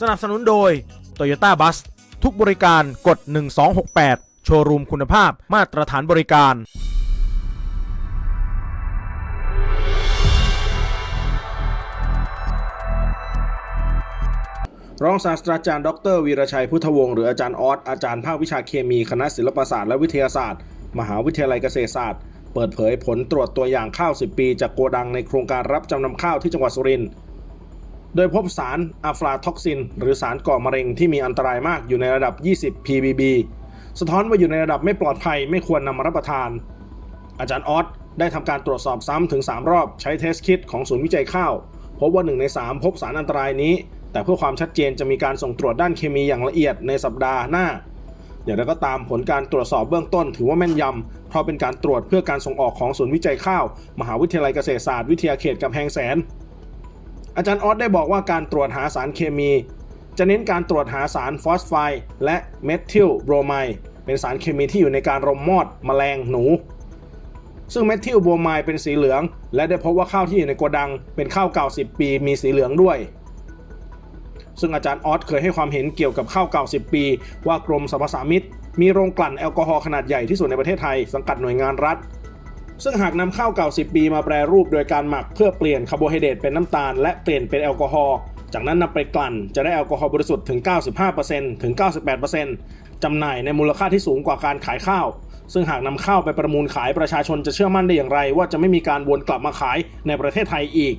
สนับสนุนโดย Toyota Bus ทุกบริการกด 1268 โชว์รูมคุณภาพมาตรฐานบริการ รองศาสตราจารย์ ดรวีรชัยพุทธวงศ์หรืออาจารย์ออสอาจารย์ภาควิชาเคมีคณะศิลปศาสตร์และวิทยาศาสตร์ มหาวิทยาลัยเกษตรศาสตร์ เปิดเผยผลตรวจตัวอย่างข้าว 10 ปี จากโกดังในโครงการรับจำนำข้าวที่จังหวัดสุรินทร์ โดยพบสารอะฟลาท็อกซิน หรือสารก่อมะเร็งที่มีอันตรายมากอยู่ในระดับ 20 ppb สะท้อนว่าอยู่ในระดับไม่ปลอดภัยไม่ควรนำมารับประทาน อาจารย์ออสได้ทำการตรวจสอบซ้ำถึง 3 รอบใช้เทสคิดของศูนย์วิจัยข้าว พบว่า 1 ใน 3 พบสารอันตรายนี้ แต่เพื่อความชัดเจนจะมีการส่งตรวจด้านเคมีอย่างละเอียดในสัปดาห์หน้า อย่างไรก็ตามผลการตรวจสอบเบื้องต้นถือว่าแม่นยำเพราะเป็นการตรวจเพื่อการส่งออกของศูนย์วิจัยข้าว มหาวิทยาลัยเกษตรศาสตร์วิทยาเขตกำแพงแสน อาจารย์ออสได้บอกว่าการตรวจหาสารเคมี จะเน้นการตรวจหาสารฟอสไฟด์และเมทิลโบรไมด์เป็นสารเคมีที่อยู่ในการรมมอดแมลงหนู ซึ่งเมทิลโบรไมด์เป็นสีเหลือง และได้พบว่าข้าวที่อยู่ในโกดัง เป็นข้าวเก่า 10 ปีมีสีเหลืองด้วย ซึ่งอาจารย์ออสเคยให้ความเห็นเกี่ยวกับข้าวเก่า 10 ปี ว่ากรมสรรพสามิตมีโรงกลั่นแอลกอฮอล์ขนาดใหญ่ที่สุดในประเทศไทยสังกัดหน่วยงานรัฐ ซึ่งหากนำข้าวเก่า 10 ปีมาแปรรูปโดยการหมักเพื่อเปลี่ยนคาร์โบไฮเดรตเป็นน้ำตาลและเปลี่ยนเป็นแอลกอฮอล์จากนั้นนำไปกลั่นจะได้แอลกอฮอล์บริสุทธิ์ถึง 95%ถึง 98%จำหน่ายในมูลค่าที่สูงกว่าการขายข้าว ซึ่งหากนำข้าวไปประมูลขายประชาชนจะเชื่อมั่นได้อย่างไร ว่าจะไม่มีการวนกลับมาขายในประเทศไทยอีก